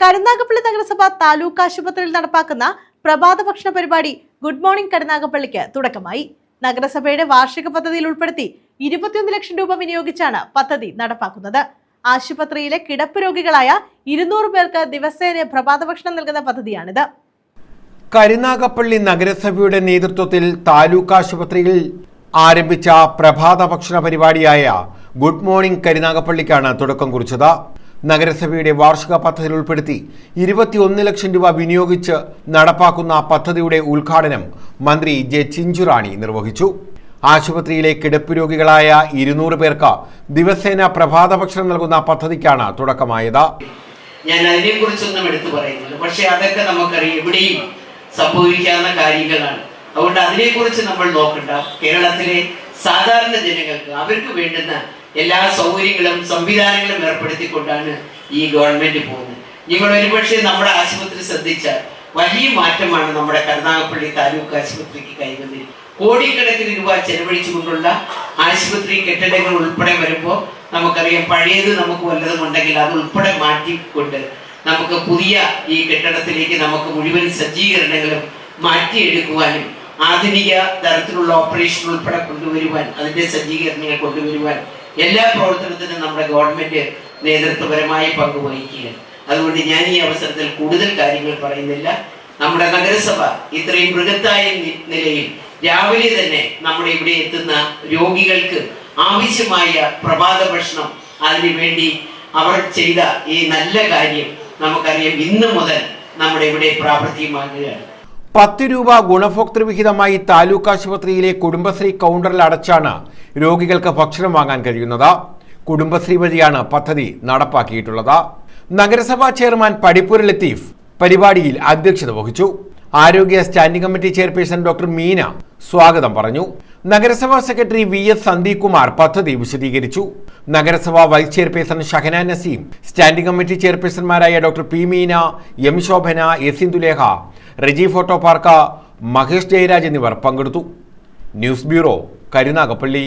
കരുനാഗപ്പള്ളി നഗരസഭ താലൂക്ക് ആശുപത്രിയിൽ നടപ്പാക്കുന്ന പ്രഭാത ഭക്ഷണ പരിപാടി ഗുഡ് മോർണിംഗ് കരുനാഗപ്പള്ളിക്ക് തുടക്കമായി. നഗരസഭയുടെ വാർഷിക പദ്ധതിയിൽ ഉൾപ്പെടുത്തി ഇരുപത്തിയൊന്ന് ലക്ഷം രൂപ വിനിയോഗിച്ചാണ് പദ്ധതി നടപ്പാക്കുന്നത്. ആശുപത്രിയിലെ കിടപ്പ് രോഗികളായ ഇരുന്നൂറ് പേർക്ക് ദിവസേന പ്രഭാത ഭക്ഷണം നൽകുന്ന പദ്ധതിയാണിത്. കരുനാഗപ്പള്ളി നഗരസഭയുടെ നേതൃത്വത്തിൽ താലൂക്ക് ആശുപത്രിയിൽ ആരംഭിച്ച പ്രഭാത ഭക്ഷണ പരിപാടിയായ ഗുഡ് മോർണിംഗ് കരുനാഗപ്പള്ളിക്കാണ് തുടക്കം കുറിച്ചത്. നഗരസഭയുടെ വാർഷിക പദ്ധതിയിൽ ഉൾപ്പെടുത്തി ഇരുപത്തിയൊന്ന് ലക്ഷം രൂപ വിനിയോഗിച്ച് നടപ്പാക്കുന്ന പദ്ധതിയുടെ ഉദ്ഘാടനം മന്ത്രി ജെ ചിഞ്ചുറാണി നിർവഹിച്ചു. ആശുപത്രിയിലെ കിടപ്പ് രോഗികളായ ഇരുന്നൂറ് പേർക്ക് ദിവസേന പ്രഭാത ഭക്ഷണം നൽകുന്ന പദ്ധതിക്കാണ് തുടക്കമായത്. ഞാൻ അതിനെക്കുറിച്ചൊന്നും എടുത്തു പറയുന്നില്ല. പക്ഷെ അതൊക്കെ നമുക്കറിയാം. എവിടെയും സംഭവിക്കാവുന്ന കാര്യങ്ങളാണ്. അതുകൊണ്ട് അതിനെക്കുറിച്ച് നമ്മൾ നോക്കണ്ട. കേരളത്തിലെ സാധാരണ ജനങ്ങൾക്ക് അവർക്ക് വേണ്ടുന്ന എല്ലാ സൗകര്യങ്ങളും സംവിധാനങ്ങളും ഏർപ്പെടുത്തിക്കൊണ്ടാണ് ഈ ഗവൺമെന്റ് പോകുന്നത്. നിങ്ങൾ ഒരുപക്ഷെ നമ്മുടെ ആശുപത്രി ശ്രദ്ധിച്ചാൽ വലിയ മാറ്റമാണ് നമ്മുടെ കരുനാഗപ്പള്ളി താലൂക്ക് ആശുപത്രിക്ക് കൈവന്നിരിക്കുന്നത് കോടിക്കണക്കിന് രൂപ ചെലവഴിച്ചുകൊണ്ടുള്ള ആശുപത്രി കെട്ടിടങ്ങൾ ഉൾപ്പെടെ വരുമ്പോൾ നമുക്കറിയാം പഴയത് നമുക്ക് വല്ലതും ഉണ്ടെങ്കിൽ അത് ഉൾപ്പെടെ മാറ്റിക്കൊണ്ട് നമുക്ക് പുതിയ ഈ കെട്ടിടത്തിലേക്ക് നമുക്ക് മുഴുവൻ സജ്ജീകരണങ്ങളും മാറ്റിയെടുക്കുവാനും ആധുനിക തരത്തിലുള്ള ഓപ്പറേഷൻ ഉൾപ്പെടെ കൊണ്ടുവരുവാൻ അതിന്റെ സജ്ജീകരണങ്ങൾ കൊണ്ടുവരുവാൻ എല്ലാ പ്രവർത്തനത്തിനും നമ്മുടെ ഗവൺമെന്റ് നേതൃത്വപരമായി പങ്കുവഹിക്കുകയാണ് അതുകൊണ്ട് ഞാൻ ഈ അവസരത്തിൽ കൂടുതൽ കാര്യങ്ങൾ പറയുന്നില്ല. നമ്മുടെ നഗരസഭ ഇത്രയും ബൃഹത്തായ നിലയിൽ രാവിലെ തന്നെ നമ്മുടെ ഇവിടെ എത്തുന്ന രോഗികൾക്ക് ആവശ്യമായ പ്രഭാത ഭക്ഷണം അതിനുവേണ്ടി അവർ ചെയ്ത ഈ നല്ല കാര്യം നമുക്കറിയാം. ഇന്ന് മുതൽ നമ്മുടെ ഇവിടെ പ്രാവർത്തികമാകുകയാണ്. പത്ത് രൂപ ഗുണഭോക്തൃ വിഹിതമായി താലൂക്ക് ആശുപത്രിയിലെ കുടുംബശ്രീ കൗണ്ടറിൽ അടച്ചാണ് രോഗികൾക്ക് ഭക്ഷണം വാങ്ങാൻ കഴിയുന്നത്. കുടുംബശ്രീ വഴിയാണ് പദ്ധതി നടപ്പാക്കിയിട്ടുള്ളത്. നഗരസഭാ ചെയർമാൻ പടിപ്പൂർ ലത്തീഫ് പരിപാടിയിൽ അധ്യക്ഷത വഹിച്ചു. ആരോഗ്യ standing committee chairperson doctor Meena സ്വാഗതം പറഞ്ഞു. നഗരസഭാ secretary V S Sandeep Kumar പദ്ധതി വിശദീകരിച്ചു. നഗരസഭാ vice chairperson Shahana Naseem standing committee ചെയർപേഴ്സൺമാരായ doctor P Meena M Shobhana S Indulekha Reji photo park Mahesh Jayaraj എന്നിവർ പങ്കെടുത്തു. News bureau Karunagappally.